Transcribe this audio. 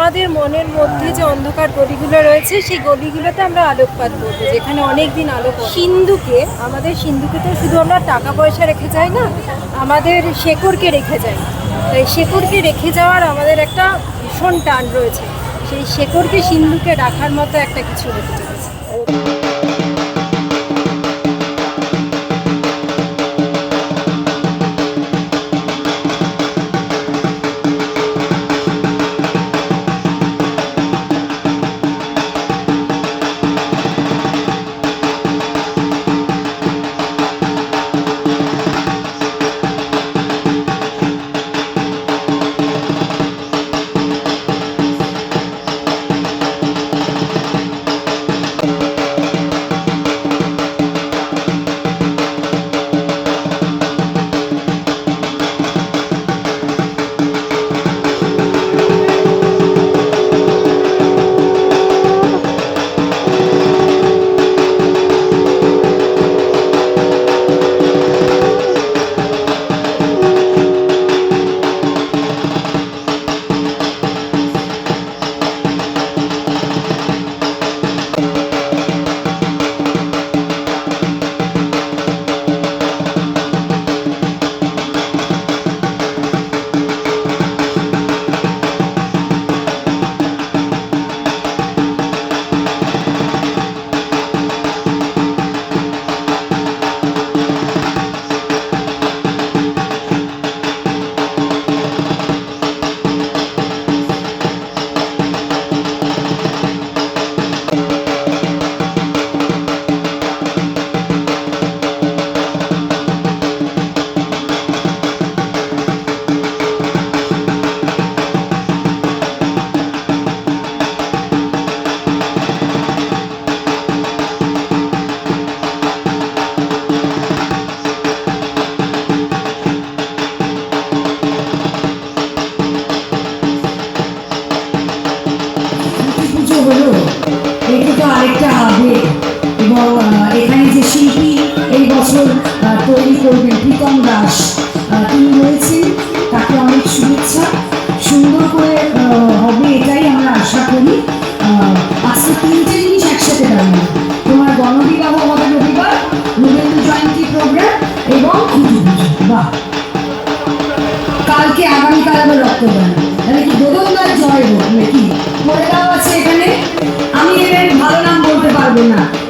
আমাদের মনের মধ্যে যে অন্ধকার গলিগুলো রয়েছে, সেই গলিগুলোতে আমরা আলোকপাত করব, যেখানে অনেক দিন সিন্ধুকে, আমাদের সিন্ধুকে তো শুধু আমরা টাকা পয়সা রেখে যাই না, আমাদের শেকড়কে রেখে যাই। তাই শেকড়কে রেখে যাওয়ার আমাদের একটা ভীষণ টান রয়েছে। সেই শেকড়কে সিন্ধুকে রাখার মতো একটা কিছু রেখে চলেছে। এটা তো আরেকটা আবেগ। এবং এখানে যে শিল্পী এই বছর তৈরি করবেন প্রীতম দাস তিনি রয়েছেন। তাকে অনেক শুভেচ্ছা। সুন্দর করে হবে এটাই আমরা আশা করি। আজকে তিনটে জিনিস একসাথে দাঁড়িয়ে তোমার গণবিবাহ হবে রবিবার রবীন্দ্র জয়ন্তী প্রোগ্রাম এবং খুঁটি পুজো বাহ। কালকে আগামীকাল আবার রক্তদান। তাহলে কি দোদনদার জয় হোক নাকি? করে আছে এখানে। 真的。